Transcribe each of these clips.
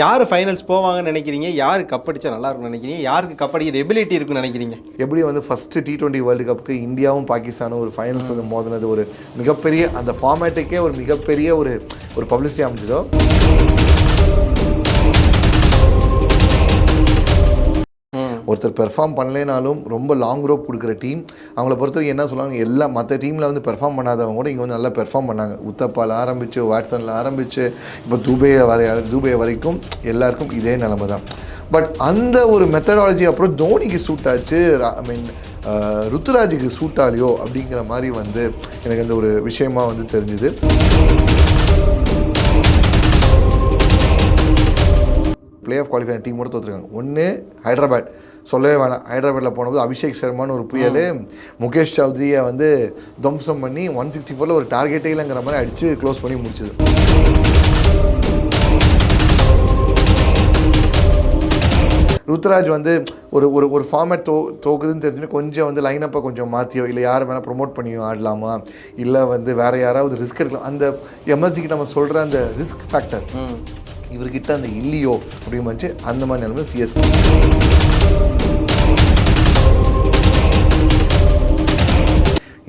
யார் ஃபைனல்ஸ் போவாங்கன்னு நினைக்கிறீங்க? யார் கப்படிச்சா நல்லா இருக்கும்னு நினைக்கிறீங்க? யாருக்கு கப்படிக்கிற எபிலிட்டி இருக்குன்னு நினைக்கிறீங்க? எப்படி வந்து ஃபஸ்ட்டு டி டுவெண்ட்டி வேர்ல்டு கப்புக்கு இந்தியாவும் பாகிஸ்தானும் ஒரு ஃபைனல்ஸ் வந்து மோதினது ஒரு மிகப்பெரிய அந்த ஃபார்மேட்டுக்கே ஒரு மிகப்பெரிய ஒரு ஒரு பப்ளிசிட்டி அமைஞ்சதோ? ஒருத்தர் பெர்ஃபார்ம் பண்ணலைனாலும் ரொம்ப லாங் ரோப் கொடுக்குற டீம் அவங்கள பொறுத்தவரைக்கும் என்ன சொல்லுவாங்க எல்லா மற்ற டீமில் வந்து பெர்ஃபார்ம் பண்ணாதவங்க கூட இங்கே வந்து நல்லா பெர்ஃபார்ம் பண்ணாங்க. உத்தப்பால் ஆரம்பித்து வாட்ஸனில் ஆரம்பித்து இப்போ துபே வரை துபே வரைக்கும் எல்லாருக்கும் இதே நிலமை தான். பட் அந்த ஒரு மெத்தடாலஜி அப்புறம் தோனிக்கு சூட் ஆச்சு ஐ மீன் ருத்துராஜுக்கு சூட் ஆலையோ அப்படிங்கிற மாதிரி வந்து எனக்கு அந்த ஒரு விஷயமா வந்து தெரிஞ்சுது. பிளே ஆஃப் குவாலிஃபை டீமோட தோற்றுருக்காங்க ஒன்று ஹைதராபாத். சொல்லவே வேணாம். ஹைதராபாத்தில் போனபோது அபிஷேக் சர்மான்னு ஒரு புயல் முகேஷ் சௌத்ரியை வந்து துவம்சம் பண்ணி ஒன் சிக்ஸ்டி ஃபோரில் ஒரு டார்கெட்டே இல்லைங்கிற மாதிரி அடித்து க்ளோஸ் பண்ணி முடிச்சது. ருத்ராஜ் வந்து ஒரு ஒரு ஒரு ஃபார்மேட் தோ தோக்குதுன்னு தெரிஞ்சுன்னு கொஞ்சம் வந்து லைனப்பை கொஞ்சம் மாற்றியோ இல்லை யார் வேணால் ப்ரொமோட் பண்ணியோ ஆடலாமா? இல்லை வந்து வேறு யாராவது ரிஸ்க் எடுக்கலாம் அந்த எம்எஸ்டிக்கு நம்ம சொல்கிற அந்த ரிஸ்க் ஃபேக்டர் இவர்கிட்ட அந்த இல்லையோ அப்படின்னு அந்த மாதிரி நிலைமை சிஎஸ்கே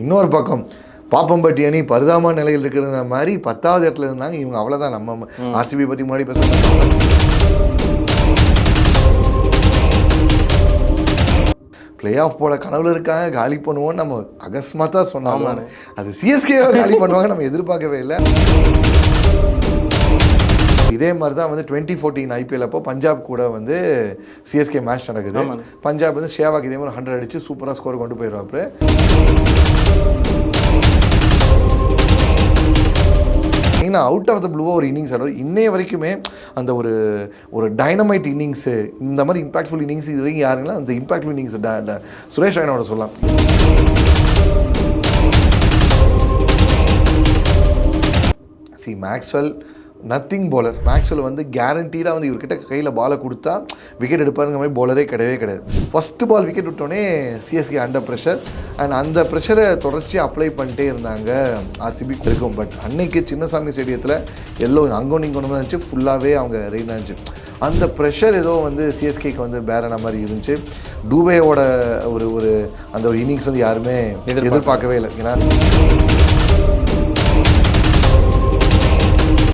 இன்னொரு பக்கம் பாப்பம்பட்டி அணி பரிதாப நிலையில் இருக்கிற மாதிரி பத்தாவது இடத்துல இருந்தாங்க. இவங்க அவ்வளோதான் நம்ம ஆர்சிபி பற்றி முன்னாடி பிளே ஆஃப் போல கனவுல இருக்காங்க. காலி பண்ணுவோம்னு நம்ம அகஸ்மாத்தா சொன்னாலும் அது சிஎஸ்கேவை காலி பண்ணுவாங்க நம்ம எதிர்பார்க்கவே இல்லை. இதே மாதிரி தான் வந்து டுவெண்ட்டி ஃபோர்டீன் ஐபிஎல் அப்போ பஞ்சாப் கூட வந்து சிஎஸ்கே மேட்ச் நடக்குது. பஞ்சாப் வந்து ஷேவாக் இதே மாதிரி ஹண்ட்ரட் அடிச்சு சூப்பராக ஸ்கோர் கொண்டு போயிடுவாப்பு ஏன்னா அவுட் ஆஃப் த ப்ளூவாக ஒரு இன்னிங்ஸ் ஆடுறது. இன்னைய வரைக்குமே அந்த ஒரு ஒரு டைனமைட் இன்னிங்ஸு இந்த மாதிரி இம்பாக்ட்ஃபுல் இன்னிங்ஸ் இது வரைக்கும் யாருங்களா? அந்த இம்பாக்ட்ஃபுல் இன்னிங்ஸ் சுரேஷ் ரெய்னாவோட சொல்லலாம். சி மேக்ஸ்வெல் நத்திங் bowler. மேக்ஸ்வெல் வந்து கேரண்டீடாக வந்து இவர்கிட்ட கையில் பாலை கொடுத்தா விக்கெட் எடுப்பாருங்கிற மாதிரி bowler-ஏ கிடையவே கிடையாது. ஃபஸ்ட்டு பால் விக்கெட் விட்டோடனே சிஎஸ்கே அண்டர் ப்ரெஷர் அண்ட் அந்த ப்ரெஷரை தொடர்ச்சியாக அப்ளை பண்ணிட்டே இருந்தாங்க ஆர்சிபி இருக்கும் பட் அன்னைக்கு சின்னசாமி ஸ்டேடியத்தில் எல்லோ அங்கே கொண்டு இருந்துச்சு. ஃபுல்லாகவே அவங்க ரெயின் இருந்துச்சு. அந்த ப்ரெஷர் ஏதோ வந்து சிஎஸ்கேக்கு வந்து பேரான மாதிரி இருந்துச்சு. டூபேயோட ஒரு ஒரு அந்த ஒரு இன்னிங்ஸ் வந்து யாருமே எதிர்பார்க்கவே இல்லை. ஏன்னா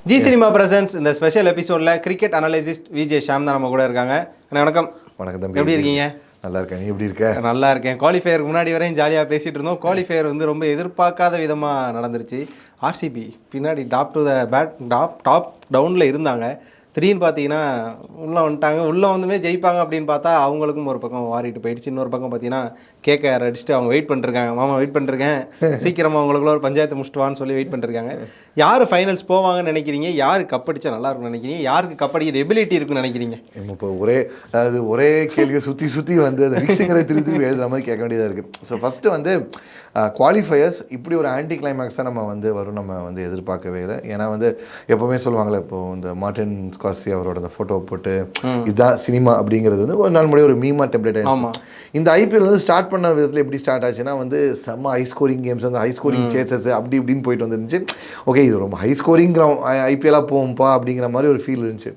ஜி சினிமா பிரசன்ஸ் இந்த ஸ்பெஷல் எபிசோடில் கிரிக்கெட் அனலைசிஸ்ட் விஜே ஷாம் தான் நம்ம கூட இருக்காங்க. வணக்கம். வணக்கம் தம்பி. எப்படி இருக்கீங்க? நல்லா இருக்கேன். நீ எப்படி இருக்க? நல்லா இருக்கேன். குவாலிஃபயருக்கு முன்னாடி வரையும் ஜாலியாக பேசிகிட்டு இருந்தோம். குவாலிஃபயர் வந்து ரொம்ப எதிர்பார்க்காத விதமாக நடந்துருச்சு. ஆர்சிபி பின்னாடி top to the bat top top டவுனில் இருந்தாங்க. திடீர்னு பார்த்தீங்கன்னா உள்ளே வந்துட்டாங்க. உள்ளே வந்துமே ஜெயிப்பாங்க அப்படின்னு பார்த்தா அவங்களுக்கும் ஒரு பக்கம் வாரிட்டு போயிடுச்சு. இன்னொரு பக்கம் பார்த்தீங்கன்னா கேகேஆர் அடிச்சுட்டு அவங்க வெயிட் பண்ணிருக்காங்க. மாமா வெயிட் பண்ணிருக்கேன். சீக்கிரமாக அவங்களுக்குள்ள ஒரு பஞ்சாயத்து முடிச்சிட்டுவான்னு சொல்லி வெயிட் பண்ணிருக்காங்க. யார் ஃபைனல்ஸ் போவாங்கன்னு நினைக்கிறீங்க? யார் கப் அடிச்சா நல்லா இருக்கும்னு நினைக்கிறீங்க? யாருக்கு கப் அடிக்கிற எபிலிட்டி இருக்குன்னு நினைக்கிறீங்க? இப்போ ஒரே அதாவது ஒரே கேள்வியை சுற்றி சுற்றி வந்து அந்த மிக்சிங்கரை திருப்பி திருப்பி எழுதுற மாதிரி கேட்க வேண்டியதாக இருக்குது ஸோ ஃபஸ்ட்டு வந்து குவாலிஃபயர்ஸ் இப்படி ஒரு ஆன்டி கிளைமேக்ஸாக நம்ம வந்து வரும் நம்ம வந்து எதிர்பார்க்கவே இல்லை. ஏன்னா வந்து எப்போவுமே சொல்லுவாங்களே இப்போ இந்த மார்டின் ஸ்காசி அவரோட அந்த ஃபோட்டோ போட்டு இதுதான் சினிமா அப்படிங்கிறது வந்து ஒரு நாள் முன்னாடி ஒரு மீமா டெம்ப்ளேட் ஆமா. இந்த ஐபிஎல் வந்து ஸ்டார்ட் பண்ண விதத்தில் எப்படி ஸ்டார்ட் ஆச்சுன்னா வந்து செம்ம ஹை ஸ்கோரிங் கேம்ஸ் அந்த ஹை ஸ்கோரிங் சேசஸ் அப்படி இப்படின்னு போயிட்டு வந்துருந்துச்சு. ஓகே இது ரொம்ப ஹை ஸ்கோரிங்கிற ஐபிஎல்லாக போகும்பா அப்படிங்கிற மாதிரி ஒரு ஃபீல் இருந்துச்சு.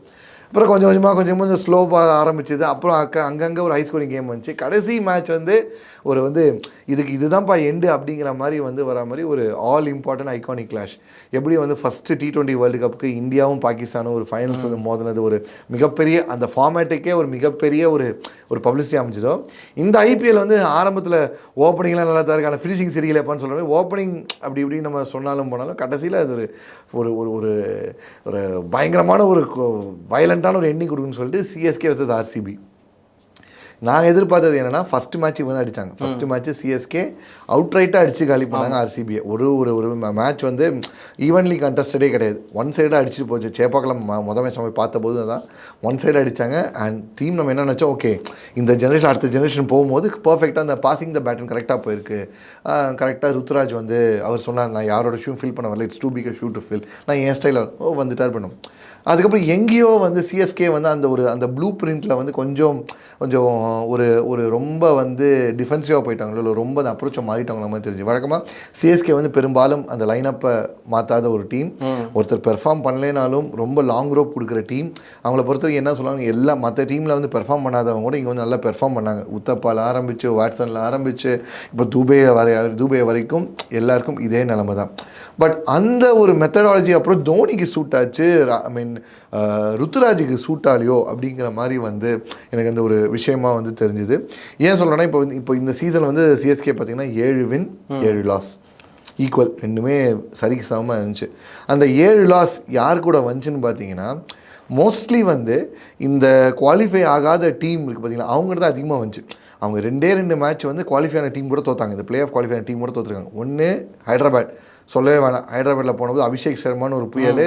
அப்புறம் கொஞ்சம் கொஞ்சமாக கொஞ்சம் கொஞ்சம் ஸ்லோவாக ஆரம்பிச்சது. அப்புறம் அக்க அங்கங்கே ஒரு ஹை ஸ்கோரிங் கேம் வந்துச்சு. கடைசி மேட்ச் வந்து ஒரு வந்து இதுக்கு இதுதான்ப்பா எண்டு அப்படிங்கிற மாதிரி வந்து வர மாதிரி ஒரு ஆல் இம்பார்ட்டன்ட் ஐகானிக் கிளாஷ் எப்படி வந்து ஃபஸ்ட்டு டி டுவெண்ட்டி வேர்ல்டு கப்புக்கு இந்தியாவும் பாகிஸ்தானும் ஒரு ஃபைனல்ஸ் வந்து மோதினது ஒரு மிகப்பெரிய அந்த ஃபார்மேட்டுக்கே ஒரு மிகப்பெரிய ஒரு ஒரு பப்ளிசிட்டி அமைஞ்சதோ இந்த ஐபிஎல் வந்து ஆரம்பத்தில் ஓப்பனிங்லாம் நல்லா தான் இருக்கு. ஃபினிஷிங் சரியில்லைப்பான்னு சொல்கிற மாதிரி ஓப்பனிங் அப்படி இப்படின்னு நம்ம சொன்னாலும் போனாலும் கடைசியில் அது ஒரு ஒரு ஒரு ஒரு ஒரு பயங்கரமான ஒரு வயலண்ட்டான ஒரு எண்ணிங் கொடுக்குன்னு சொல்லிட்டு சிஎஸ்கே வர்சஸ் ஆர்சிபி நான் எதிர்பார்த்தது என்னன்னா ஃபர்ஸ்ட் மேட்ச் இவங்க தான் அடிச்சாங்க. ஃபர்ஸ்ட் மேட்ச் சிஎஸ்கே அவுட் ரைட்டாக அடிச்சு காலி பண்ணாங்க ஆர்சிபியை ஒரு ஒரு ஒரு மேட்ச் வந்து ஈவன்லி கண்டஸ்டடே கிடையாது. ஒன் சைடாக அடிச்சுட்டு போச்சு. சேப்பாக்கில் மொதல் மேட்ச் நம்ம பார்த்தபோது தான் ஒன் சைடு அடிச்சாங்க. அண்ட் டீம் நம்ம என்ன நினச்சோம்? ஓகே இந்த ஜெனரேஷன் அடுத்த ஜெனரேஷன் போகும்போது பர்ஃபெக்டாக அந்த பாசிங் த பேட்டன் கரெக்டாக போயிருக்கு. கரெக்டாக ருத்துராஜ் வந்து அவர் சொன்னார் நான் யாரோட ஷூ ஃபில் பண்ண வரல. It's too big shoe to fill நான் என் ஸ்டைலில் ஓ வந்துட்டார் பண்ணும் அதுக்கப்புறம் எங்கேயோ வந்து சிஎஸ்கே வந்து அந்த ஒரு அந்த ப்ளூ பிரிண்டில் வந்து கொஞ்சம் கொஞ்சம் ஒரு ஒரு ரொம்ப வந்து டிஃபென்சிவாக போயிட்டாங்களோ இல்லை ரொம்ப அந்த அப்ரோச்சை மாறிட்டாங்களோ மாதிரி தெரிஞ்சு. வழக்கமாக சிஎஸ்கே வந்து பெரும்பாலும் அந்த லைனப்பை மாற்றாத ஒரு டீம் ஒருத்தர் பெர்ஃபார்ம் பண்ணலைனாலும் ரொம்ப லாங் ரோப் கொடுக்குற டீம் அவங்கள பொறுத்தவரைக்கும் என்ன சொல்லுவாங்க எல்லா மற்ற டீமில் வந்து பெர்ஃபார்ம் பண்ணாதவங்க கூட இங்கே வந்து நல்லா பெர்ஃபார்ம் பண்ணாங்க. உத்தப்பால் ஆரம்பித்து வாட்ஸனில் ஆரம்பித்து இப்போ துபே வரை துபே வரைக்கும் எல்லாருக்கும் இதே நிலைமை தான் பட் அந்த ஒரு மெத்தடாலஜி அப்புறம் தோனிக்கு சூட் ஆச்சு. ஐ மீன் ருத்துராஜுக்கு சூட் ஆலையோ அப்படிங்கிற மாதிரி வந்து எனக்கு அந்த ஒரு விஷயமா வந்து தெரிஞ்சுது. ஏன் சொல்கிறேன்னா இப்போ இப்போ இந்த சீசன் வந்து சிஎஸ்கே பார்த்தீங்கன்னா ஏழு வின் ஏழு லாஸ் ஈக்குவல் ரெண்டுமே சரிக்கு சமமாக இருந்துச்சு. அந்த ஏழு லாஸ் யார் கூட வந்துச்சுன்னு பார்த்தீங்கன்னா மோஸ்ட்லி வந்து இந்த குவாலிஃபை ஆகாத டீம் இருக்குது பார்த்தீங்களா அவங்க தான் அதிகமாக வந்துச்சு. அவங்க ரெண்டே ரெண்டு மேட்ச் வந்து குவாலிஃபை ஆன டீம் கூட தோத்தாங்க. இந்த பிளே ஆஃப் குவாலிஃபை ஆன டீம் கூட தோத்துருக்காங்க. ஒன்று ஹைதராபாத் சொல்லவே வேணாம். ஹைதராபாத்தில் போனபோது அபிஷேக் சர்மான்னு ஒரு புயல்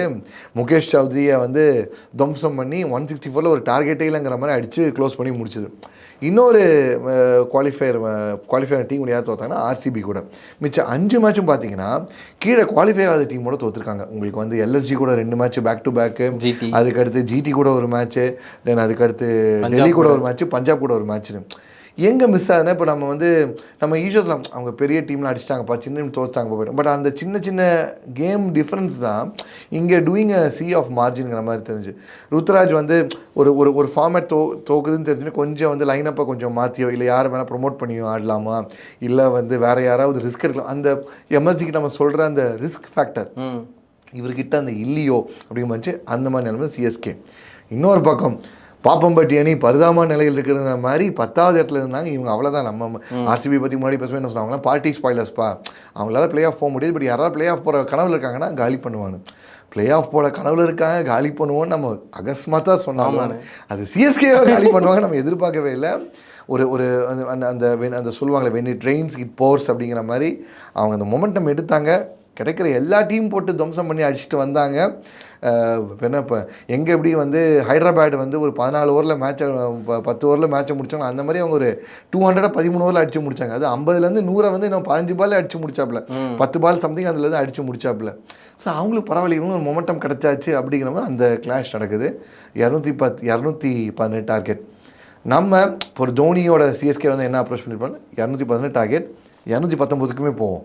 முகேஷ் சௌத்ரியை வந்து துவம்சம் பண்ணி ஒன் சிக்ஸ்டி ஃபோரில் ஒரு டார்கெட்டே இல்லைங்கிற மாதிரி அடித்து க்ளோஸ் பண்ணி முடிச்சுது. இன்னொரு குவாலிஃபயர் குவாலிஃபயர் டீம் யார் தோத்தாங்கன்னா ஆர்சிபி கூட. மிச்சம் அஞ்சு மேட்சும் பார்த்தீங்கன்னா கீழே குவாலிஃபை ஆகாத டீமோட தோத்துருக்காங்க. உங்களுக்கு வந்து எல்எஸ்ஜி கூட ரெண்டு மேட்ச் பேக் டு பேக்கு. அதுக்கடுத்து ஜிடி கூட ஒரு மேட்ச்சு தென் அதுக்கடுத்து டெல்லி கூட ஒரு மேட்ச் பஞ்சாப் கூட ஒரு மேட்ச்னு எங்கே மிஸ் ஆகுதுன்னா இப்போ நம்ம வந்து நம்ம ஈஷோஸில் அவங்க பெரிய டீம்லாம் அடிச்சிட்டாங்கப்பா சின்ன டீம் தோத்தாங்க போயிட்டோம் பட் அந்த சின்ன சின்ன கேம் டிஃப்ரென்ஸ் தான் இங்கே டூயிங் அ சி ஆஃப் மார்ஜின்ங்கிற மாதிரி தெரிஞ்சு. ருத்ராஜ் வந்து ஒரு ஒரு ஒரு ஃபார்மேட் தோ தோக்குதுன்னு தெரிஞ்சுன்னு கொஞ்சம் வந்து லைனப்பை கொஞ்சம் மாற்றியோ இல்லை யாரை வேணால் ப்ரொமோட் பண்ணியோ ஆடலாமா? இல்லை வந்து வேறு யாராவது ரிஸ்க் எடுக்கலாம் அந்த எம்எஸ்டிக்கு நம்ம சொல்கிற அந்த ரிஸ்க் ஃபேக்டர் இவர்கிட்ட அந்த இல்லையோ அப்படிங்கிற அந்த மாதிரி நிலைமை சிஎஸ்கே இன்னொரு பக்கம் பாப்பம்பட்டி அணி பரிதாப நிலையில் இருக்கிற மாதிரி பத்தாவது இடத்துல இருந்தாங்க. இவங்க அவ்வளோதான் நம்ம ஆர்சிபி பற்றி முன்னாடி பேசுவேன் என்ன சொன்னாங்க பார்ட்டி ஸ்பாய்லர்ஸ்ப்பா அவங்களால ப்ளே ஆஃப் போக முடியாது. பட் யாராவது ப்ளே ஆஃப் போகிற கனவுல இருக்காங்கன்னா காலி பண்ணுவாங்க. ப்ளே ஆஃப் போட கனவுல இருக்காங்க காலி பண்ணுவோம்னு நம்ம அகஸ்மாத்தா சொன்னாங்க அது சிஎஸ்கேவை காலி பண்ணுவாங்க நம்ம எதிர்பார்க்கவே இல்லை. ஒரு ஒரு அந்த அந்த அந்த சொல்லுவாங்களே when it rains it pours அப்படிங்கிற மாதிரி அவங்க அந்த மொமெண்டம் எடுத்தாங்க. கிடைக்கிற எல்லா டீம் போட்டு துவம்சம் பண்ணி அடிச்சுட்டு வந்தாங்க. என்ன இப்போ எங்கே எப்படி வந்து ஹைதராபாத் வந்து ஒரு பதினாலு ஓவரில் மேட்சை பத்து ஓவரில் மேட்சை முடிச்சாங்க அந்த மாதிரி அவங்க ஒரு டூ ஹண்ட்ரட் பதிமூணு ஓவரில் அடிச்சு முடிச்சாங்க. அது ஐம்பதுலேருந்து நூறை வந்து இன்னும் பதினஞ்சு பால் அடிச்சு முடிச்சாப்புல. பத்து பால் சம்திங் அதுலேருந்து அடிச்சு முடிச்சாப்புல. ஸோ அவங்களுக்கு பரவாயில்ல இவங்க ஒரு மொமெண்டம் கிடச்சாச்சு அப்படிங்கிற மாதிரி அந்த கிளாஷ் நடக்குது. இரநூத்தி பத் இரநூத்தி பதினெட்டு டார்கெட் நம்ம இப்போ ஒரு தோனியோட சிஎஸ்கே வந்து என்ன அப்ரோச் பண்ணியிருப்பாங்க இரநூத்தி பதினெட்டு டார்கெட் இரநூத்தி பத்தொம்போதுக்குமே போவோம்.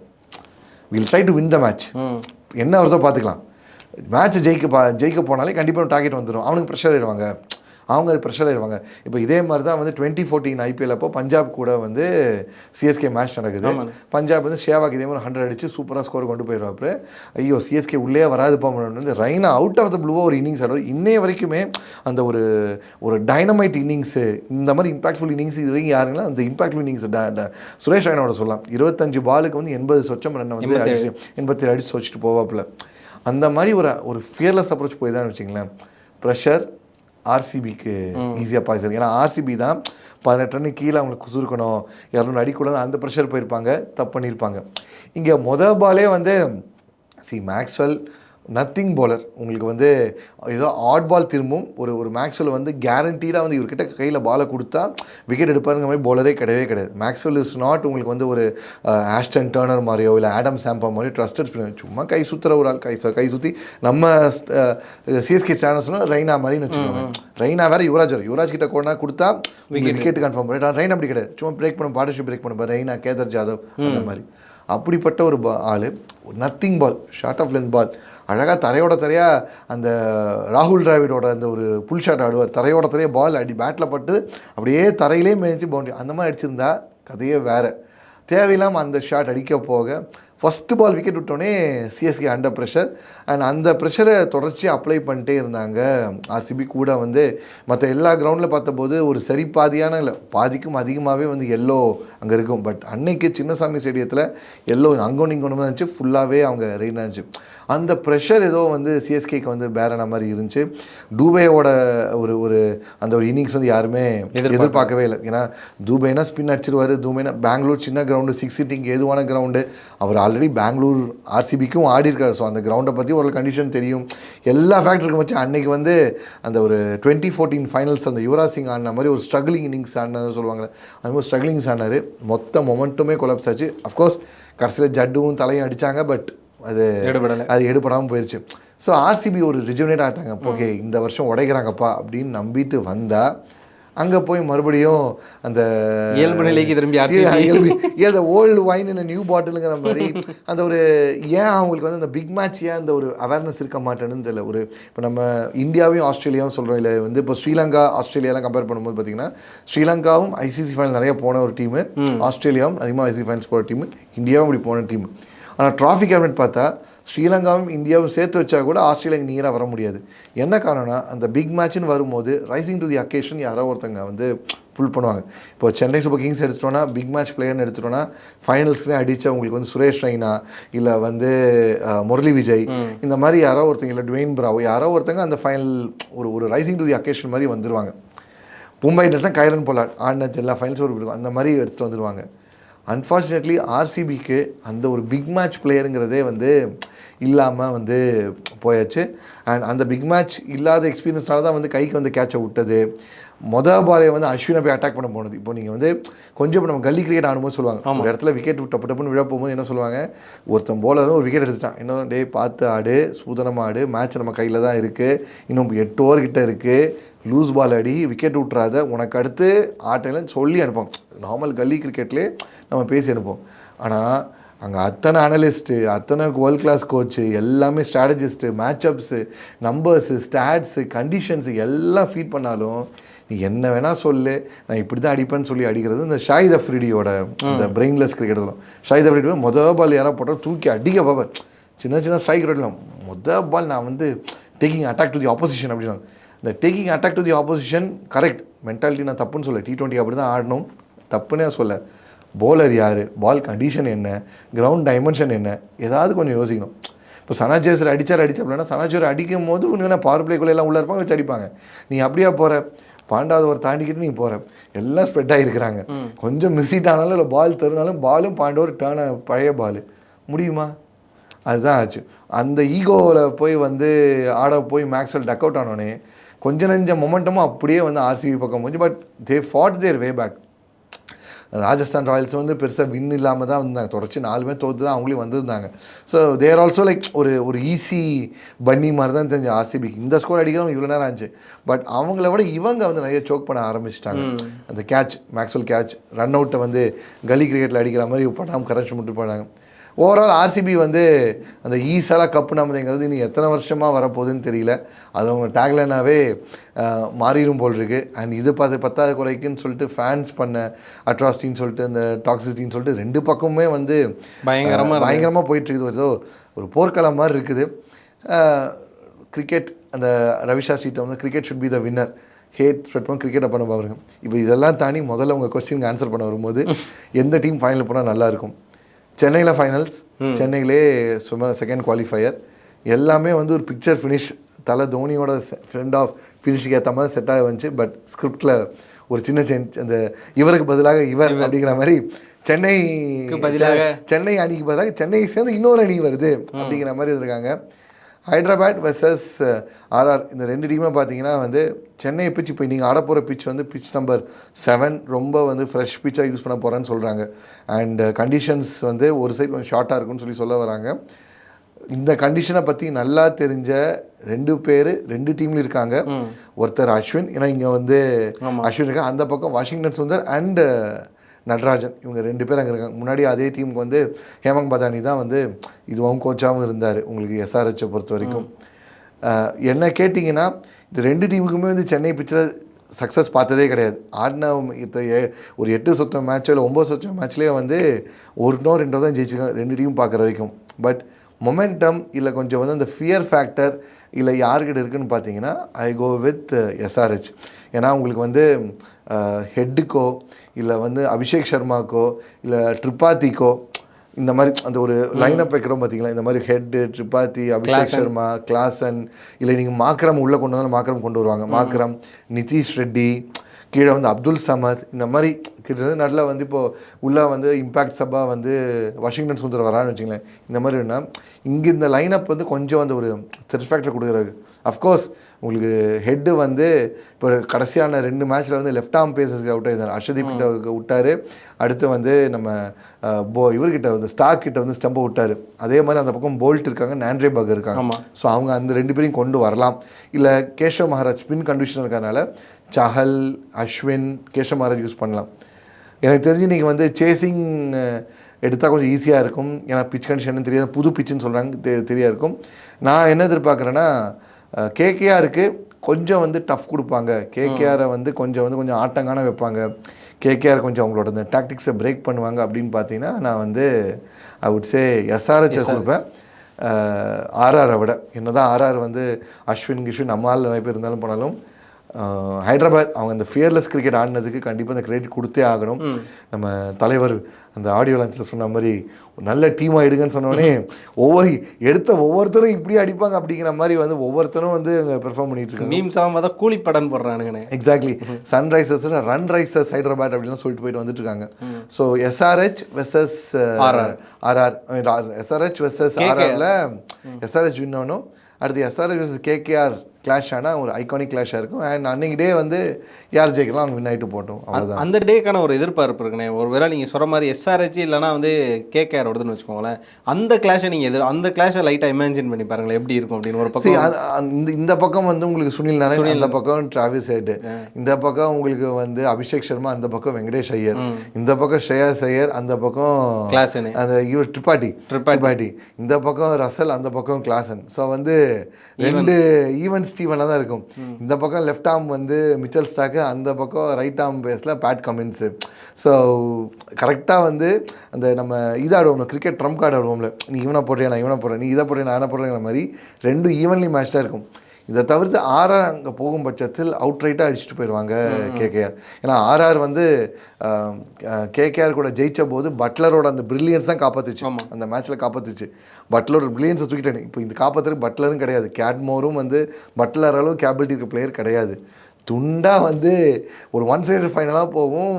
Will try to win the match என்ன வருதோ பார்த்துக்கலாம். மேட்ச் ஜெயிக்க பா ஜெயிக்க போனாலே கண்டிப்பாக டார்கெட் வந்துடும் அவனுக்கு ப்ரெஷர் ஆயிடுவாங்க. அவங்க அது ப்ரெஷர் ஆயிடுவாங்க இப்போ இதே மாதிரி தான் வந்து டுவெண்ட்டி ஃபோர்டீன் ஐபிஎல் அப்போ பஞ்சாப் கூட வந்து சிஎஸ்கே மேட்ச் நடக்குது. பஞ்சாப் வந்து ஷேவாக் இதே மாதிரி ஹண்ட்ரட் அடிச்சு சூப்பராக ஸ்கோர் கொண்டு போயிடுவாப்பு ஐயோ சிஎஸ்கே உள்ளே வராதுப்பா வந்து ரைனா அவுட் ஆஃப் த ப்ளூவாக ஒரு இன்னிங்ஸ் ஆடுவது இன்னைய வரைக்குமே அந்த ஒரு ஒரு டைனமைட் இன்னிங்ஸு இந்த மாதிரி இம்பாக்ட்ஃபுல் இன்னிங்ஸ் இது வரைக்கும் யாருங்களா? அந்த இம்பாக்ட்ஃபுல் இன்னிங்ஸ் சுரேஷ் ரெய்னாவோட சொல்லலாம். இருபத்தஞ்சு பாலுக்கு வந்து எண்பது சொச்சம் ரன் வந்து அடிச்சு எண்பத்தி அடிச்சு வச்சுட்டு போவாப்புல. அந்த மாதிரி ஒரு ஒரு ஃபியர்லெஸ் அப்ரோச் போய் தான் வச்சுங்களேன் ப்ரெஷர் ஆர்சிபிக்கு ஈஸியாக பாய்ச்சல் ஏன்னா ஆர்சிபி தான் பதினெட்டு ரன் கீழே அவங்களுக்கு சுருக்கணும் இரநூறு அடிக்கூடாது அந்த ப்ரெஷர் போயிருப்பாங்க. தப்பு பண்ணியிருப்பாங்க. இங்கே மொதல் பாலே வந்து சி மேக்ஸ்வெல் நத்திங் bowler உங்களுக்கு வந்து ஏதோ ஆட் பால் திரும்பும். ஒரு ஒரு மேக்ஸ்வெல் வந்து கேரண்டீடாக வந்து இவர்கிட்ட கையில் பாலை கொடுத்தா விக்கெட் எடுப்பாருங்கிற மாதிரி bowler-ஏ கிடையவே கிடையாது. மேக்ஸ்வெல் இஸ் நாட் உங்களுக்கு வந்து ஒரு ஆஸ்டன் டர்னர் மாதிரியோ இல்லை ஆடம் சாம்பா மாதிரி ட்ரஸ்டட் ஸ்பின்னர் சும்மா கை சுற்றுற ஒரு ஆள். கை கை சுற்றி நம்ம சிஎஸ்கே சேனல்ஸ்னா ரெய்னா மாதிரின்னு வச்சுக்கோங்க. ரெய்னா வேற யுவராஜ் வேற. யுவராஜ் கிட்ட கொண்டா கொடுத்தா விக்கெட் கன்ஃபார்ம் பண்ணிட்டு ரெய்னா அப்படி கிடையாது. சும்மா பிரேக் பண்ண பார்ட்னர்ஷிப் பிரேக் பண்ண ரெய்னா கேதர் ஜாதவ் அந்த மாதிரி. அப்படிப்பட்ட ஒரு பா ஆள். Nothing ball short of length ball அழகாக தரையோட தரையாக அந்த ராகுல் டிராவிடோட அந்த ஒரு புல் ஷாட் ஆடுவார். தரையோட தரையை பால் அடி பேட்டில் பட்டு அப்படியே தரையிலே மேய்ச்சி பவுண்டரி அந்த மாதிரி அடிச்சிருந்தா கதையே வேறு. தேவையில்லாமல் அந்த ஷாட் அடிக்க போக ஃபஸ்ட்டு பால் விக்கெட் விட்டோடனே சிஎஸ்கே அண்டர் ப்ரெஷர் அண்ட் அந்த ப்ரெஷரை தொடர்ச்சியாக அப்ளை பண்ணிட்டே இருந்தாங்க. ஆர்சிபி கூட வந்து மற்ற எல்லா கிரவுண்டில் பார்த்தபோது ஒரு சரி பாதியான இல்லை பாதிக்கும் அதிகமாகவே வந்து எல்லோ அங்கே இருக்கும். பட் அன்னைக்கு சின்னசாமி ஸ்டேடியத்தில் எல்லோ அங்கொன்று இங்கொன்று இருந்துச்சு ஃபுல்லாகவே அவங்க ரெயின் இருந்துச்சு. அந்த ப்ரெஷர் ஏதோ வந்து சிஎஸ்கேக்கு வந்து பேரான மாதிரி இருந்துச்சு. டூபேயோட ஒரு ஒரு அந்த ஒரு இன்னிங்ஸ் வந்து யாருமே எதிர்பார்க்கவே இல்லை. ஏன்னா தூபைனா ஸ்பின் அடிச்சிருவாரு. தூபைனா பெங்களூர் சின்ன கிரவுண்டு சிக்ஸ் சிட்டிங் ஏதுவான கிரவுண்டு அவர் ஆல்ரெடி பெங்களூர் ஆர்சிபிக்கும் ஆடி இருக்காரு. ஸோ அந்த கிரவுண்டை பற்றி ஒரு கண்டிஷன் தெரியும். எல்லா ஃபேக்டருக்கும் வச்சு அன்னைக்கு வந்து அந்த ஒரு டுவெண்ட்டி ஃபோர்டீன் ஃபைனல்ஸ் அந்த யுவராஜ் சிங் ஆடின மாதிரி ஒரு ஸ்ட்ரகிளிங் இன்னிங்ஸ் ஆடினது சொல்லுவாங்க அந்த மாதிரி ஸ்ட்ரகிளிங்ஸ் ஆடினாரு. மொத்த மொமெண்ட்டுமே கொலாப்ஸ் ஆச்சு. அஃப்கோர்ஸ் கடைசியில் ஜட்டும் தலையும் அடித்தாங்க பட் அது எடுபடலை. அது எடுபடாமல் போயிடுச்சு ஸோ ஆர்சிபி ஒரு ரிஜுனேட் ஆகிட்டாங்க ஓகே இந்த வருஷம் உடைக்கிறாங்கப்பா அப்படின்னு நம்பிட்டு வந்தால் அங்கே போய் மறுபடியும் அந்த இயல்பு நிலைக்கு திரும்பி. அந்த ஓல்டு வைன் இந்த நியூ பாட்டிலுங்கிற மாதிரி அந்த ஒரு ஏன் அவங்களுக்கு வந்து அந்த பிக் மேட்ச் ஏன் அந்த ஒரு அவேர்னஸ் இருக்க மாட்டேன்னு தெரியல. ஒரு இப்போ நம்ம இந்தியாவையும் ஆஸ்திரேலியாவும் சொல்கிறோம் இல்லை வந்து இப்போ ஸ்ரீலங்கா ஆஸ்திரேலியாலாம் கம்பேர் பண்ணும்போது பார்த்தீங்கன்னா ஸ்ரீலங்காவும் ஐசிசி ஃபைனல் நிறைய போன ஒரு டீமு ஆஸ்திரேலியாவும் அதிகமாக ஐசிசி ஃபைனல்ஸ் போன டீமு இந்தியாவும் இப்படி போன டீம் ஆனால் ட்ராஃபி கேபினட் பார்த்தா ஸ்ரீலங்காவும் இந்தியாவும் சேர்த்து வச்சா கூட ஆஸ்திரேலியாவுக்கு நீராக வர முடியாது. என்ன காரணம்னா அந்த பிக் மேட்ச்னு வரும்போது ரைசிங் டு தி அக்கேஷன் யாரோ ஒருத்தங்க வந்து புல் பண்ணுவாங்க. இப்போ சென்னை சூப்பர் கிங்ஸ் எடுத்துட்டோன்னா பிக் மேட்ச் பிளேயர்னு எடுத்துட்டோன்னா ஃபைனல்ஸ்லேயே அடிச்சா உங்களுக்கு வந்து சுரேஷ் ரெய்னா இல்லை வந்து முரளி விஜய் இந்த மாதிரி யாரோ ஒருத்தங்க இல்லை டுவெயின் பிராவோ யாரோ ஒருத்தங்க அந்த ஃபைனல் ஒரு ஒரு ரைசிங் டு தி அக்கேஷன் மாதிரி வந்துருவாங்க. மும்பை தான் கைரன் போலாட் ஆடின எல்லா ஃபைனல்ஸும் ஒரு அந்த மாதிரி எடுத்துகிட்டு வந்துடுவாங்க அன்ஃபார்ச்சுனேட்லி ஆர்சிபிக்கு அந்த ஒரு பிக் மேட்ச் பிளேயருங்கிறதே வந்து இல்லாமல் வந்து போயாச்சு. அண்ட் அந்த பிக் மேட்ச் இல்லாத எக்ஸ்பீரியன்ஸ்னால தான் வந்து கைக்கு வந்து கேட்சை விட்டது. மொதல் பாலை வந்து அஸ்வினை போய் அட்டாக் பண்ண போனது. இப்போ நீங்கள் வந்து கொஞ்சம் இப்போ நம்ம கல்லி கிரிக்கெட் ஆடும்போது சொல்லுவாங்க. ஒரு இடத்துல விக்கெட் டப்பு டப்புன்னு விழ போகும்போது என்ன சொல்லுவாங்க? ஒருத்தன் போலரும் ஒரு விக்கெட் எடுத்துட்டான். இன்னும் டேய் பார்த்து ஆடு. சூதனமாக ஆடு. மேட்ச் நம்ம கையில் தான் இருக்குது இன்னும் எட்டு ஓவர் கிட்ட இருக்குது லூஸ் பால் அடி விக்கெட் விட்றாத உனக்கு அடுத்து ஆட்டையிலன்னு சொல்லி அனுப்போம் நார்மல் கல்லி கிரிக்கெட்லேயே நம்ம பேசி அனுப்போம் ஆனால் அங்கே அத்தனை அனலிஸ்ட்டு அத்தனை வேர்ல்ட் கிளாஸ் கோச்சு எல்லாமே strategist matchups numbers stats conditions எல்லாம் ஃபீட் பண்ணாலும் நீ என்ன வேணால் சொல்லு நான் இப்படி தான் அடிப்பேன்னு சொல்லி அடிக்கிறது இந்த ஷாயித் அஃப்ரிடியோட இந்த பிரெயின்லெஸ் கிரிக்கெட் தான். ஷாயித் அஃப்ரிடி மொதல் பால் யாராவது போட்டால் தூக்கி அடிக்க பார்ப்பேன் சின்ன சின்ன ஸ்ட்ரைக் ரேட்லாம் மொதல் பால் நான் வந்து taking attack to the opposition அப்படின்னா இந்த taking attack to the opposition correct mentality நான் தப்புன்னு சொல்ல டி டுவெண்ட்டி அப்படி தான் ஆடணும். தப்புன்னே சொல்ல bowler யார்? பால் கண்டிஷன் என்ன? கிரவுண்ட் டைமென்ஷன் என்ன? ஏதாவது கொஞ்சம் யோசிக்கணும். இப்போ சனாஜேசர் அடிச்சார் அடிச்சா அப்படின்னா சனாஜேசர் அடிக்கும் போது உனக்கு பவர் பிளேக்குள்ள எல்லாம் உள்ள இருப்பாங்க? வச்சு அடிப்பாங்க. நீ அப்படியா போற? பாண்டாவது ஒரு தாண்டிக்கிட்டு நீ போற. எல்லாம் ஸ்ப்ரெட் ஆகிருக்கிறாங்க கொஞ்சம் மிஸ் ஆனாலும் இல்லை பால் தருனாலும் பாலும் பாண்டவர் டேர்ன் பழைய பால் முடியுமா? அதுதான் ஆச்சு. அந்த ஈகோவில் போய் வந்து ஆட போய் மேக்ஸ்வெல் டக் அவுட் ஆனோடனே கொஞ்ச நெஞ்ச மொமெண்டமும் அப்படியே வந்து ஆர்சிபி பக்கம் போச்சு. But they fought their way back Rajasthan royals வந்து பெருசாக வின் இல்லாமல் தான் வந்தாங்க தொடர்ச்சி நாலுமே தோற்று தான் அவங்களே வந்திருந்தாங்க ஸோ தேர் ஆல்சோ லைக் ஒரு ஒரு ஈஸி பன்னி மாதிரி தான் தெரிஞ்சு ஆர்சிபி இந்த ஸ்கோர் அடிக்கிறவங்க இவ்வளோ நேரம் ஆச்சு. பட் அவங்கள விட இவங்க வந்து நிறைய சோக் பண்ண ஆரம்பிச்சிட்டாங்க. அந்த கேட்ச் மேக்ஸ்வெல் கேட்ச் ரன் அவுட்டை வந்து கலி கிரிக்கெட்டில் அடிக்கிற மாதிரி பண்ணாமல் கரெக்ஷன் மட்டும் போனாங்க. ஓவரால் ஆர்சிபி வந்து அந்த ஈஸாலாக கப்பு நமதுங்கிறது இனி எத்தனை வருஷமாக வரப்போகுதுன்னு தெரியல. அது அவங்க டேக்லைனாகவே மாறிடும் போல் இருக்கு அண்ட் இது பார்த்து பத்தாவது குறைக்குன்னு சொல்லிட்டு ஃபேன்ஸ் பண்ண அட்ராசிட்டின்னு சொல்லிட்டு இந்த டாக்ஸிட்டின்னு சொல்லிட்டு ரெண்டு பக்கமுமே வந்து பயங்கரமா அஹ், பயங்கரமாக போயிட்டு இருக்குது ஏதோ ஒரு போர்க்களம் மாதிரி இருக்குது. கிரிக்கெட் அந்த ரவிஷா சீட்டை வந்து cricket should be the winner had spread பண்ண கிரிக்கெட்டை பண்ண பாருங்க இப்போ இதெல்லாம் தாண்டி முதல்ல உங்கள் கொஸ்டினுக்கு ஆன்சர் பண்ண வரும்போது எந்த டீம் ஃபைனல் போனால் நல்லா இருக்கும்? சென்னையில் ஃபைனல்ஸ் சென்னையிலே சும்மா செகண்ட் குவாலிஃபையர் எல்லாமே வந்து ஒரு பிக்சர் ஃபினிஷ் தலை தோனியோட ஃப்ரெண்ட் ஆஃப் ஃபினிஷுக்கு ஏற்ற மாதிரி செட் ஆகி வந்துச்சு. பட் ஸ்கிரிப்டில் ஒரு சின்ன சேஞ்ச் அந்த இவருக்கு பதிலாக இவர் அப்படிங்கிற மாதிரி சென்னை பதிலாக சென்னை அணிக்கு பதிலாக சென்னை சேர்ந்து இன்னொரு அணி வருது அப்படிங்கிற மாதிரி இருக்காங்க ஹைதராபாத் வெர்சஸ் ஆர்ஆர் இந்த ரெண்டு டீமே பார்த்தீங்கன்னா வந்து சென்னை பிச் இப்போ நீங்கள் ஆட போகிற பிச் வந்து பிச் நம்பர் செவன் ரொம்ப வந்து ஃப்ரெஷ் பிச்சாக யூஸ் பண்ண போகிறேன்னு சொல்கிறாங்க அண்ட் கண்டிஷன்ஸ் வந்து ஒரு சைடு கொஞ்சம் ஷார்ட்டாக இருக்கும்னு சொல்லி சொல்ல வராங்க. இந்த கண்டிஷனை பற்றி நல்லா தெரிஞ்ச ரெண்டு பேர் ரெண்டு டீம்ல இருக்காங்க. ஒருத்தர் அஸ்வின் ஏன்னா இங்கே வந்து அஸ்வின் இருக்கா அந்த பக்கம் வாஷிங்டன் சுந்தர் அண்ட் நடராஜன். இவங்க ரெண்டு பேர் அங்கே இருக்காங்க. முன்னாடி அதே டீமுக்கு வந்து ஹேமங் பதானி தான் வந்து இதுவும் கோச்சாகவும் இருந்தார் உங்களுக்கு எஸ்ஆர்ஹெச்சை பொறுத்த வரைக்கும். என்ன கேட்டிங்கன்னா இந்த ரெண்டு டீமுக்குமே வந்து சென்னை பிச்சில் சக்ஸஸ் பார்த்ததே கிடையாது. ஆடின ஒரு எட்டு சொத்தம் மேட்சோ இல்லை ஒம்பது சொத்தம் மேட்ச்லேயே வந்து ஒருனோ ரெண்டோ தான் ஜெயிச்சிருக்காங்க ரெண்டு டீம் பார்க்குற வரைக்கும். பட் மொமெண்டம் இல்லை கொஞ்சம் வந்து அந்த ஃபியர் ஃபேக்டர் இல்லை யார்கிட்ட இருக்குன்னு பார்த்தீங்கன்னா ஐ கோ வித் எஸ்ஆர்ஹெச் ஏன்னா உங்களுக்கு வந்து ஹெட்டுக்கோ இல்லை வந்து அபிஷேக் சர்மாக்கோ இல்லை ட்ரிபாத்திக்கோ இந்த மாதிரி அந்த ஒரு லைனப் வைக்கிறோம் பார்த்தீங்களா இந்த மாதிரி ஹெட்டு ட்ரிபாத்தி அபிஷேக் சர்மா கிளாசன் இல்லை நீங்கள் மாக்ரம் உள்ளே கொண்டு வந்தாலும் மாக்ரம் கொண்டு வருவாங்க. மாக்ரம் நிதிஷ் ரெட்டி கீழே வந்து அப்துல் சமத் இந்த மாதிரி கிட்டத்தட்ட நடுவில் வந்து இப்போ உள்ளே வந்து இம்பாக்ட் சபா வந்து வாஷிங்டன் சுந்தர் வரான்னு வச்சுங்களேன் இந்த மாதிரி என்ன இங்கே இந்த லைனப் வந்து கொஞ்சம் அந்த ஒரு சாட்டிஸ்ஃபேக்டர் கொடுக்குறாரு. அஃப்கோர்ஸ் உங்களுக்கு ஹெட்டு வந்து இப்போ கடைசியான ரெண்டு மேட்ச்சில் வந்து லெஃப்ட் ஆர்ம் பேசஸ்க்கு அவுட் ஆயிருந்தார் அர்ஷதீப் கிட்ட விட்டார். அடுத்து வந்து நம்ம போ இவர்கிட்ட வந்து ஸ்டாக் கிட்ட வந்து ஸ்டம்பை விட்டார். அதே மாதிரி அந்த பக்கம் போல்ட் இருக்காங்க நான்ட்ரே பக் இருக்காங்க. ஆமா. ஸோ அவங்க அந்த ரெண்டு பேரையும் கொண்டு வரலாம். இல்லை கேஷவ் மகாராஜ் ஸ்பின் கண்டிஷன் இருக்கறனால சஹல் அஸ்வின் கேஷவ் மகாராஜ் யூஸ் பண்ணலாம். எனக்கு தெரிஞ்சு நீங்கள் வந்து சேசிங் எடுத்தால் கொஞ்சம் ஈஸியாக இருக்கும். ஏன்னா பிச் கண்டிஷன் தெரியாது. புது பிச்சுன்னு சொல்கிறாங்க தெ தெரியா இருக்கும். நான் என்ன எதிர்பார்க்குறேன்னா கேகேஆருக்கு கொஞ்சம் வந்து டஃப் கொடுப்பாங்க. கேகேஆரை வந்து கொஞ்சம் வந்து கொஞ்சம் ஆட்டங்கான வைப்பாங்க. கேகேஆர் கொஞ்சம் அவங்களோட இந்த டாக்டிக்ஸை பிரேக் பண்ணுவாங்க அப்படின்னு பார்த்தீங்கன்னா நான் வந்து ஐ வுட் சே எஸ்ஆர்ஹெச்சை கொடுப்பேன். ஆர்ஆரை விட. என்னதான் ஆர்ஆர் வந்து அஸ்வின் கிஷ்வின் ஆள் நிறைய பேர் இருந்தாலும் போனாலும் ஹைதராபாத் அவங்க அந்த ஃபியர்லெஸ் கிரிக்கெட் ஆடினதுக்கு கண்டிப்பாக அந்த கிரெடிட் கொடுத்தே ஆகணும். நம்ம தலைவர் அந்த ஆடியோ லான்ச்சில் சொன்ன மாதிரி நல்ல டீமாக எடுங்கன்னு சொன்னோடனே ஒவ்வொரு எடுத்த ஒவ்வொருத்தரும் இப்படி அடிப்பாங்க அப்படிங்கிற மாதிரி வந்து ஒவ்வொருத்தரும் வந்து அங்கே பெர்ஃபார்ம் பண்ணிட்டு இருக்காங்க. மீம்ஸ் எல்லாம் பார்த்தா கூலிப்படன் போடுறானுங்கண்ணே. Exactly sunrisers run risers Hyderabad அப்படிலாம் சொல்லிட்டு போயிட்டு வந்துட்டு இருக்காங்க. So SRH versus RR SRH versus ஆர்ஆர்ல SRH win ஆகணும் அடுத்து எஸ்ஆர்ஹெச் வெர்சஸ் கேகேஆர் கிளாஷ் ஆனால் ஒரு ஐகானிக் கிளாஷாக இருக்கும். அண்ட் அன்னைக்கு டே வந்து யார் ஜெயிக்கலாம் அவங்க வின் ஆகிட்டு போட்டோம். அவ்வளோதான் அந்த டேக்கான ஒரு எதிர்பார்ப்பு இருக்குண்ணே ஒருவேளை நீங்கள் சொல்கிற மாதிரி எஸ்ஆர்ஹெச் இல்லைனா வந்து கேகேஆர் வருதுன்னு வச்சுக்கோங்களேன். அந்த கிளாஷை நீங்கள் எதிர் அந்த கிளாஷை லைட்டாக இமேஜின் பண்ணி பாருங்களேன். எப்படி இருக்கும் அப்படின்னு ஒரு பக்கம் இந்த இந்த பக்கம் வந்து உங்களுக்கு சுனில் நாராயண் அந்த பக்கம் டிராவிஸ் ஹெட் இந்த பக்கம் உங்களுக்கு வந்து அபிஷேக் சர்மா அந்த பக்கம் வெங்கடேஷ் ஐயர். இந்த பக்கம் ஸ்ரேயாஸ் ஐயர் அந்த பக்கம் கிளாஸ்னு அந்த இவர் ட்ரிபாட்டி ட்ரிபாட்டி. இந்த பக்கம் ரசல் அந்த பக்கம் கிளாசன் ஸோ வந்து ரெண்டு ஈவன் ஸ்டீவனாக தான் இருக்கும். இந்த பக்கம் லெஃப்ட் ஆர்ம் வந்து மிச்சல் ஸ்டாக்கு அந்த பக்கம் ரைட் ஆர்ம் பேஸில் பேட் கமின்ஸு ஸோ கரெக்டாக வந்து அந்த நம்ம இதாடுவோம்ல கிரிக்கெட் ட்ரம்ப் கார்டு ஆடுவோம்ல. நீ இவனை போடுறியா நான் இவனை போடுறேன் நீ இதை போடுறேன் நான் என்ன போடுறேங்கிற மாதிரி ரெண்டும் ஈவன்லி மேட்ச்டாக இருக்கும். இதை தவிர்த்து ஆர்ஆர் அங்கே போகும் பட்சத்தில் அவுட் ரைட்டாக அடிச்சுட்டு போயிடுவாங்க கேகேஆர். ஏன்னா ஆர்ஆர் வந்து கேகேஆர் கூட ஜெயிச்ச போது பட்லரோட அந்த பிரில்லியன்ஸ் தான் காப்பாத்துச்சு. அந்த மேட்ச்சில் காப்பாத்துச்சு. பட்லரோட பிரில்லியன்ஸை தூக்கிட்டேன். இப்போ இந்த காப்பாற்றுறதுக்கு பட்லரும் கிடையாது. கேட்மோரும் வந்து பட்லர் அளவு கேபிலிட்டி இருக்க பிளேயர் கிடையாது. துண்டா வந்து ஒரு ஒன் சைடு ஃபைனலாக போகும்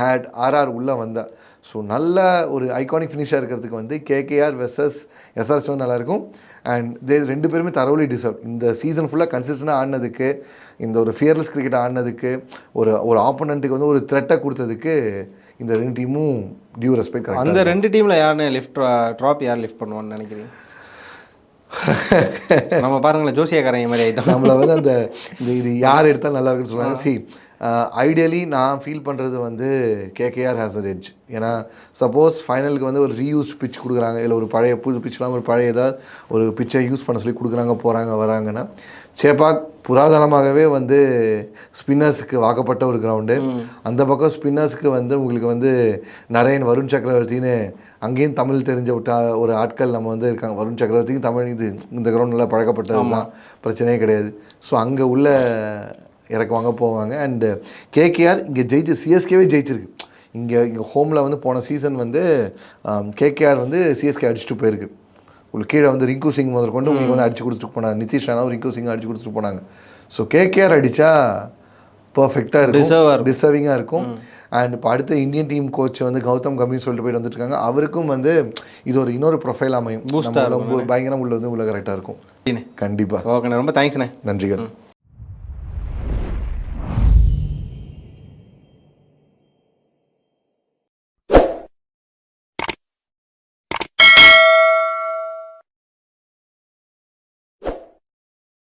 ஹேட் ஆர்ஆர் உள்ளே வந்தா. ஸோ நல்ல ஒரு ஐகானிக் ஃபினிஷாக இருக்கிறதுக்கு வந்து கேகேஆர் வெர்சஸ் எஸ்ஆர்எஸ் வந்து நல்லாயிருக்கும் அண்ட் தே ரெண்டு பேருமே தரவுலி டிசர்வ் இந்த சீசன் ஃபுல்லாக கன்சிஸ்டண்டாக ஆடினதுக்கு இந்த ஒரு ஃபியர்லெஸ் கிரிக்கெட் ஆடினதுக்கு ஒரு ஒரு ஆப்போனண்ட்டுக்கு வந்து ஒரு த்ரெட்டை கொடுத்ததுக்கு இந்த ரெண்டு டீமும் டியூ ரெஸ்பெக்ட் அந்த ரெண்டு டீமில் யாருன்னு லிஃப்ட் ட்ராப் யார் லிஃப்ட் பண்ணுவான்னு நினைக்கிறீங்க? நம்ம பாருங்களேன் ஜோசியாக்காரங்க மாதிரி ஐட்டம் நம்மளை வந்து அந்த இந்த இது யார் எடுத்தால் நல்லா இருக்குன்னு சொல்லுவாங்க. சி ஐடியலி நான் ஃபீல் பண்ணுறது வந்து கேகேஆர் ஹேஸ் அ எட்ஜ் ஏன்னா சப்போஸ் ஃபைனலுக்கு வந்து ஒரு ரீயூஸ் பிச் கொடுக்குறாங்க இல்லை ஒரு பழைய புது பிச்லாம் ஒரு பழைய ஏதாவது ஒரு பிச்சை யூஸ் பண்ண சொல்லி கொடுக்குறாங்க போகிறாங்க வராங்கன்னா சேப்பாக் புராதனமாகவே வந்து ஸ்பின்னர்ஸுக்கு வாக்கப்பட்ட ஒரு கிரவுண்டு அந்த பக்கம் ஸ்பின்னர்ஸுக்கு வந்து உங்களுக்கு வந்து நரேன் வருண் சக்கரவர்த்தின்னு அங்கேயும் தமிழ் தெரிஞ்ச விட்டா ஒரு ஆட்கள் நம்ம வந்து இருக்காங்க. வருண் சக்கரவர்த்திக்கு தமிழ் இது இந்த கிரவுண்ட் நல்லா பழக்கப்பட்டது தான் பிரச்சனையே கிடையாது. ஸோ அங்கே உள்ள இறக்குவாங்க போவாங்க. அண்டு கேகேஆர் இங்கே ஜெயிச்சு சிஎஸ்கேவே ஜெயிச்சிருக்கு. இங்கே இங்கே ஹோமில் வந்து போன சீசன் வந்து கேகேஆர் வந்து சிஎஸ்கே அடிச்சுட்டு போயிருக்கு. உங்களுக்கு கீழே வந்து ரிங்கு சிங் முதல் கொண்டு உங்களுக்கு வந்து அடிச்சு கொடுத்துட்டு போனாங்க. நிதிஷ் ராணாவும் ரிங்கு சிங் அடிச்சு கொடுத்துட்டு போனாங்க. ஸோ கேகேஆர் அடித்தா பர்ஃபெக்டாக இருக்கும். டிசர்விங்காக இருக்கும். அண்ட் இப்போ அடுத்த இந்தியன் டீம் கோச் வந்து கௌதம் கம்பீர் சொல்லிட்டு போயிட்டு வந்துட்டு இருக்காங்க. அவருக்கும் வந்து இது ஒரு இன்னொரு ப்ரொஃபைல் அமையும். பயங்கரம் உள்ள வந்து உள்ள கரெக்டாக இருக்கும். கண்டிப்பாக ஓகேண்ணே ரொம்ப தேங்க்ஸ்ண்ணே நன்றிகள்.